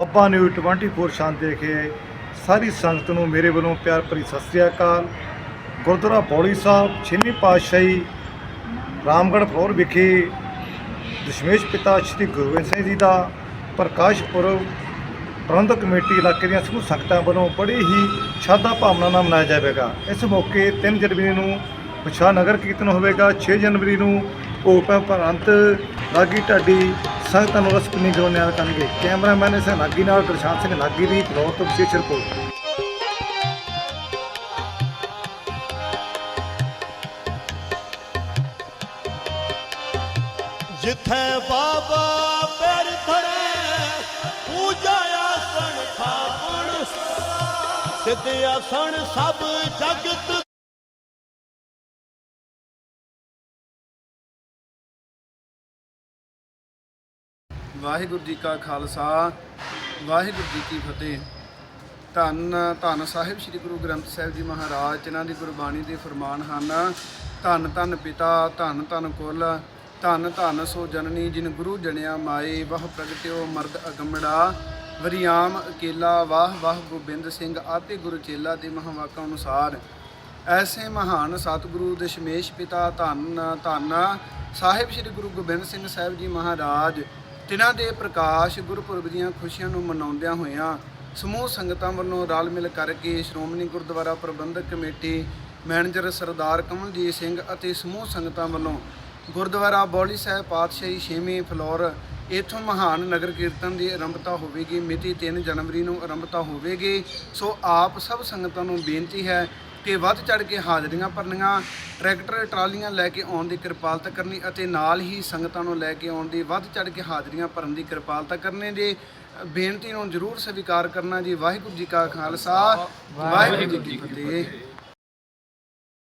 ਬੱਬਾ news 24 ਸ਼ਾਂਤੀ ਰਖੇ ਸਾਰੀ ਸੰਗਤ ਨੂੰ ਮੇਰੇ ਵੱਲੋਂ ਪਿਆਰ ਭਰੀ ਸਤਿ ਸ੍ਰੀ ਅਕਾਲ। ਗੁਰਦੁਆਰਾ ਬੌੜੀ ਸਾਹਿਬ, ਛੇਵੀਂ ਪਾਤਸ਼ਾਹੀ, ਰਾਮਗੜ੍ਹ ਫਲੋਰ ਵਿਖੇ ਦਸ਼ਮੇਸ਼ ਪਿਤਾ ਸ੍ਰੀ ਗੁਰੂ ਗੋਬਿੰਦ ਸਿੰਘ ਜੀ ਦਾ ਪ੍ਰਕਾਸ਼ ਪੁਰਬ ਪ੍ਰਬੰਧਕ ਕਮੇਟੀ ਇਲਾਕੇ ਦੀਆਂ ਸਮੂਹ ਸੰਗਤਾਂ ਵੱਲੋਂ ਬੜੀ ਹੀ ਸ਼ਰਧਾ ਭਾਵਨਾ ਨਾਲ ਮਨਾਇਆ ਜਾਵੇਗਾ। ਇਸ ਮੌਕੇ 3 ਜਨਵਰੀ ਨੂੰ ਵਿਸ਼ਾ ਨਗਰ ਕੀਰਤਨ ਹੋਵੇਗਾ 6 ਜਨਵਰੀ ਨੂੰ ਭੋਪਾ ਪ੍ਰੰਤ ਲਾਗੀ ਢਾਡੀ ਸੰਗਤਾਂ ਨੂੰ ਰਸਪਨੀ ਗਰੋਂ ਨਿਆਂ ਕਰਨਗੇ। ਕੈਮਰਾਮੈਨ ਇਸ ਨਾਗੀ ਨਾਲ ਪ੍ਰਸ਼ਾਂਤ ਸਿੰਘ ਨਾਗੀ ਦੀ ਫਲੋਰ ਤੋਂ ਵਿਸ਼ੇਸ਼ ਰਿਪੋਰਟ। ਜਿੱਥੇ ਬਾਬਾ ਪੈਰ ਧਰੇ ਪੂਜਾ ਆਸਣ ਥਾਪਣ। ਸਿੱਧ ਆਸਣ ਸਭ ਜਗਤ ਵਾਹਿਗੁਰੂ ਜੀ ਕਾ ਖਾਲਸਾ, ਵਾਹਿਗੁਰੂ ਜੀ ਕੀ ਫਤਿਹ। ਧੰਨ ਧੰਨ ਸਾਹਿਬ ਸ੍ਰੀ ਗੁਰੂ ਗ੍ਰੰਥ ਸਾਹਿਬ ਜੀ ਮਹਾਰਾਜ, ਜਿਨ੍ਹਾਂ ਦੀ ਗੁਰਬਾਣੀ ਦੇ ਫਰਮਾਨ ਹਨ, ਧੰਨ ਧੰਨ ਪਿਤਾ, ਧੰਨ ਧੰਨ ਕੁਲ, ਧੰਨ ਧੰਨ ਸੋ ਜਨਨੀ, ਜਿਨ ਗੁਰੂ ਜਣਿਆ ਮਾਏ, ਵਹ ਪ੍ਰਗਟਿਓ ਮਰਦ ਅਗੰਮੜਾ, ਵਰਿਆਮ ਅਕੇਲਾ, ਵਾਹ ਵਾਹ ਗੋਬਿੰਦ ਸਿੰਘ, ਆਤੇ ਗੁਰੂ ਚੇਲਾ ਦੇ ਮਹਾਵਾਕਾਂ ਅਨੁਸਾਰ। ਐਸੇ ਮਹਾਨ ਸਤਿਗੁਰੂ, ਦਸ਼ਮੇਸ਼ ਪਿਤਾ, ਧੰਨ ਧੰਨ ਸਾਹਿਬ ਸ੍ਰੀ ਗੁਰੂ ਗੋਬਿੰਦ ਸਿੰਘ ਸਾਹਿਬ ਜੀ ਮਹਾਰਾਜ ਤਿਨਾਂ ਦੇ ਪ੍ਰਕਾਸ਼ ਗੁਰਪੁਰਬ ਦੀਆਂ ਖੁਸ਼ੀਆਂ ਨੂੰ ਮਨਾਉਂਦਿਆਂ ਹੋਇਆਂ ਸਮੂਹ ਸੰਗਤਾਂ ਵੱਲੋਂ ਰਲ ਮਿਲ ਕਰਕੇ ਸ਼੍ਰੋਮਣੀ ਗੁਰਦੁਆਰਾ ਪ੍ਰਬੰਧਕ ਕਮੇਟੀ, ਮੈਨੇਜਰ ਸਰਦਾਰ ਕਮਲਜੀਤ ਸਿੰਘ ਅਤੇ ਸਮੂਹ ਸੰਗਤਾਂ ਵੱਲੋਂ ਗੁਰਦੁਆਰਾ ਬੌਲੀ ਸਾਹਿਬ ਪਾਤਸ਼ਾਹੀ ਛੇਵੀਂ ਫਲੋਰ ਇਥੋਂ ਮਹਾਨ ਨਗਰ ਕੀਰਤਨ ਦੀ ਆਰੰਭਤਾ ਹੋਵੇਗੀ ਮਿਤੀ 3 ਜਨਵਰੀ ਨੂੰ ਆਰੰਭਤਾ ਹੋਵੇਗੀ। ਸੋ ਆਪ ਸਭ ਸੰਗਤਾਂ ਨੂੰ ਬੇਨਤੀ ਹੈ ਕਿ ਵੱਧ ਚੜ ਕੇ ਹਾਜ਼ਰੀਆਂ ਭਰਨੀਆਂ ਟਰੈਕਟਰ ਟਰਾਲੀਆਂ ਲੈ ਕੇ ਆਉਣ ਦੀ ਕਿਰਪਾਲਤਾ ਕਰਨੀ ਅਤੇ ਨਾਲ ਹੀ ਸੰਗਤਾਂ ਨੂੰ ਲੈ ਕੇ ਆਉਣ ਦੀ ਵੱਧ ਚੜ ਕੇ ਹਾਜ਼ਰੀਆਂ ਭਰਨ ਦੀ ਕਿਰਪਾਲਤਾ ਕਰਨੇ ਜੀ ਬੇਨਤੀ ਨੂੰ ਜ਼ਰੂਰ ਸਵੀਕਾਰ ਕਰਨਾ ਜੀ। ਵਾਹਿਗੁਰੂ ਜੀ ਕਾ ਖਾਲਸਾ ਵਾਹਿਗੁਰੂ ਜੀ ਕੀ ਫਤਿਹ।